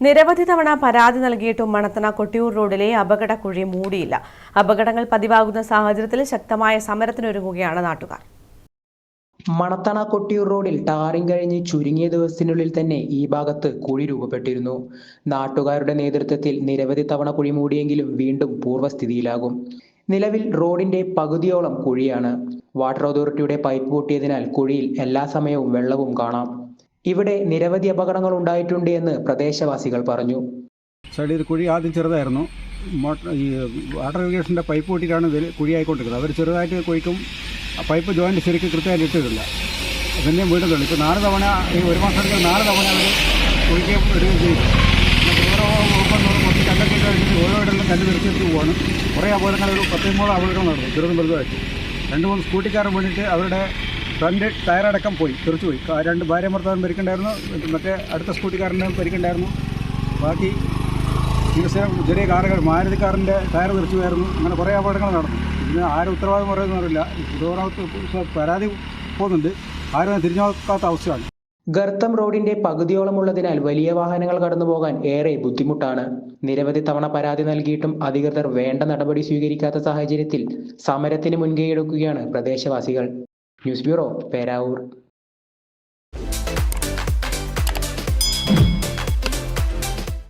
നിരവധി തവണ പരാതി നൽകിയിട്ടും മണത്തണ കൊട്ടിയൂർ റോഡിലെ അപകടക്കുഴി മൂടിയില്ല. അപകടങ്ങൾ പതിവാകുന്ന സാഹചര്യത്തിൽ ശക്തമായ സമരത്തിനൊരുങ്ങുകയാണ് നാട്ടുകാർ. മണത്തണ കൊട്ടിയൂർ റോഡിൽ ടാറിംഗ് കഴിഞ്ഞ് ചുരുങ്ങിയ ദിവസത്തിനുള്ളിൽ തന്നെ ഈ ഭാഗത്ത് കുഴി രൂപപ്പെട്ടിരുന്നു. നാട്ടുകാരുടെ നേതൃത്വത്തിൽ നിരവധി തവണ കുഴി മൂടിയെങ്കിലും വീണ്ടും പൂർവസ്ഥിതിയിലാകും. നിലവിൽ റോഡിന്റെ പകുതിയോളം കുഴിയാണ്. വാട്ടർ അതോറിറ്റിയുടെ പൈപ്പ് പൊട്ടിയതിനാൽ കുഴിയിൽ എല്ലാ സമയവും വെള്ളവും കാണാം. ഇവിടെ നിരവധി അപകടങ്ങൾ ഉണ്ടായിട്ടുണ്ട് എന്ന് പ്രദേശവാസികൾ പറഞ്ഞു. സൈഡിൽ കുഴി ആദ്യം ചെറുതായിരുന്നു. ഈ വാട്ടർ ഇറിഗേഷന്റെ പൈപ്പ് കൂട്ടിയിട്ടാണ് ഇതിൽ കുഴിയായിക്കൊണ്ടിരിക്കുന്നത് അവർ ചെറുതായിട്ട് കുഴിക്കും പൈപ്പ് ജോയിന്റ് ശരിക്കും കൃത്യമായിട്ട് ഇട്ടിട്ടില്ല. പിന്നെയും വീണ്ടും ഇപ്പോൾ നാല് തവണ ഈ ഒരു മാസത്തിൽ നാല് തവണ അവർ കുഴിക്കുകയും ഇടുകയും പിന്നെ നോക്കുമ്പോൾ കുറച്ച് ഓരോ ഇടങ്ങളിലും കല്ല് നിർത്തിയിട്ട് പോവാണ്. കുറേ അപകടങ്ങൾ ഒരു പത്തൊമ്പത് അപകടങ്ങൾ നടന്നു ചെറുതും വലുതുമായിട്ട്. രണ്ട് മൂന്ന് സ്കൂട്ടിക്കാരൻ വേണ്ടിയിട്ട് അവരുടെ ഫ്രണ്ട് ടയറടക്കം പോയി തെറിച്ചു പോയി രണ്ട് ഭാര്യ ഭർത്താവും പരിക്കുണ്ടായിരുന്നു മറ്റേ അടുത്ത സ്കൂട്ടിക്കാരന്റെ പരിക്കുണ്ടായിരുന്നു. ബാക്കി ദിവസം ചെറിയ കാറുകൾ മാരുതി കാറിന്റെ ടയർ തെറിച്ചു പോയായിരുന്നു അങ്ങനെ കുറേ അപകടങ്ങൾ നടന്നു. ഇതിന് ആരും ഉത്തരവാദിത്വം പറയുന്നറിയില്ല ഉത്തരവാദിത്വം പരാതി പോകുന്നുണ്ട്. ആരും തിരിഞ്ഞു നോക്കാത്ത അവസ്ഥയാണ്. ഗർത്തം റോഡിന്റെ പകുതിയോളമുള്ളതിനാൽ വലിയ വാഹനങ്ങൾ കടന്നുപോകാൻ ഏറെ ബുദ്ധിമുട്ടാണ്. നിരവധി തവണ പരാതി നൽകിയിട്ടും അധികൃതർ വേണ്ട നടപടി സ്വീകരിക്കാത്ത സാഹചര്യത്തിൽ സമരത്തിന് മുൻകൈയെടുക്കുകയാണ് പ്രദേശവാസികൾ. News bureau Peravoor